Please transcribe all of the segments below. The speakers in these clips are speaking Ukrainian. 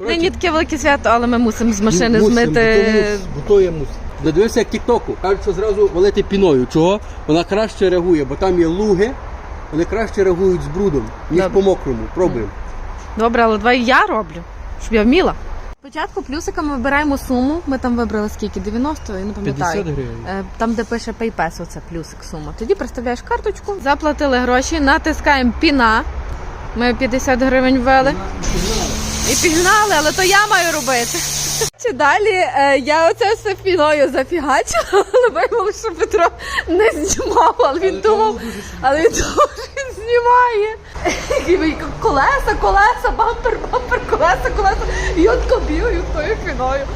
Коротше, Нині таке велике свято, але ми мусимо з машини мусимо, змити. бо то мус, бо то є мус. Додивився як тіктоку. Кажуть, що зразу валити піною. Чого? Вона краще реагує, бо там є луги, вони краще реагують з брудом, ніж Добре. по мокрому. Пробуємо. Добре, але давай я роблю, щоб я вміла. Спочатку плюсиками вибираємо суму. Ми там вибрали скільки? 90, я не пам'ятаю. 50 гривень. Е, Там, де пише PayPass, оце плюсик сума. Тоді представляєш карточку, заплатили гроші, натискаємо піна. Ми 50 гривень ввели. І пігнали, але то я маю робити. Чи далі е, я оце все піною зафігачила, але виявилося, що Петро не знімав, але він думав, але він думав, що він знімає. Колеса, колеса, бампер, бампер, колеса, колеса. І от кобію тою піною.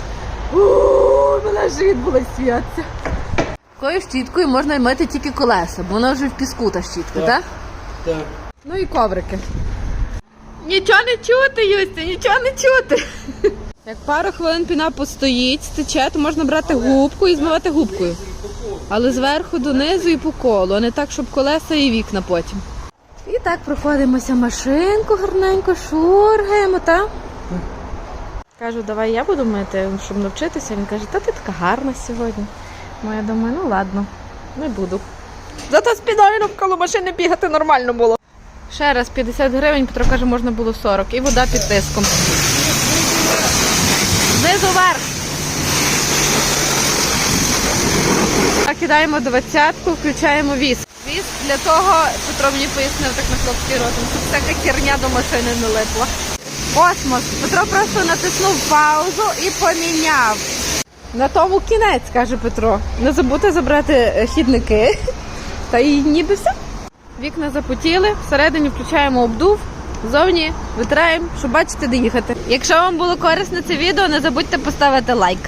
Ууу, мене живіт були сміятися. Такою щіткою можна мити тільки колеса, бо вона вже в піску та щітка, так? Так. Так. Ну і коврики. Нічого не чути, Юстя, нічого не чути. Як пару хвилин піна постоїть, стече, то можна брати губку і змивати губкою. Але зверху донизу і по колу, а не так, щоб колеса і вікна потім. І так проходимося машинку гарненько, шургаємо, та? Кажу, давай я буду мити, щоб навчитися. Він каже, та ти така гарна сьогодні. Ну, я думаю, ну ладно, не буду. Зато з піною навколо машини бігати нормально було. Ще раз 50 гривень, Петро каже, можна було 40. І вода під тиском. Знизу вверх. А кидаємо двадцятку, включаємо віск. Віск для того, Петро мені пояснив так на хлопський розум, щоб всяка херня до машини не липла. Космос. Петро просто натиснув паузу і поміняв. На тому кінець, каже Петро. Не забудьте забрати е, хідники. Та і ніби все. Вікна запотіли, всередині включаємо обдув, зовні витираємо, щоб бачити, де їхати. Якщо вам було корисне це відео, не забудьте поставити лайк.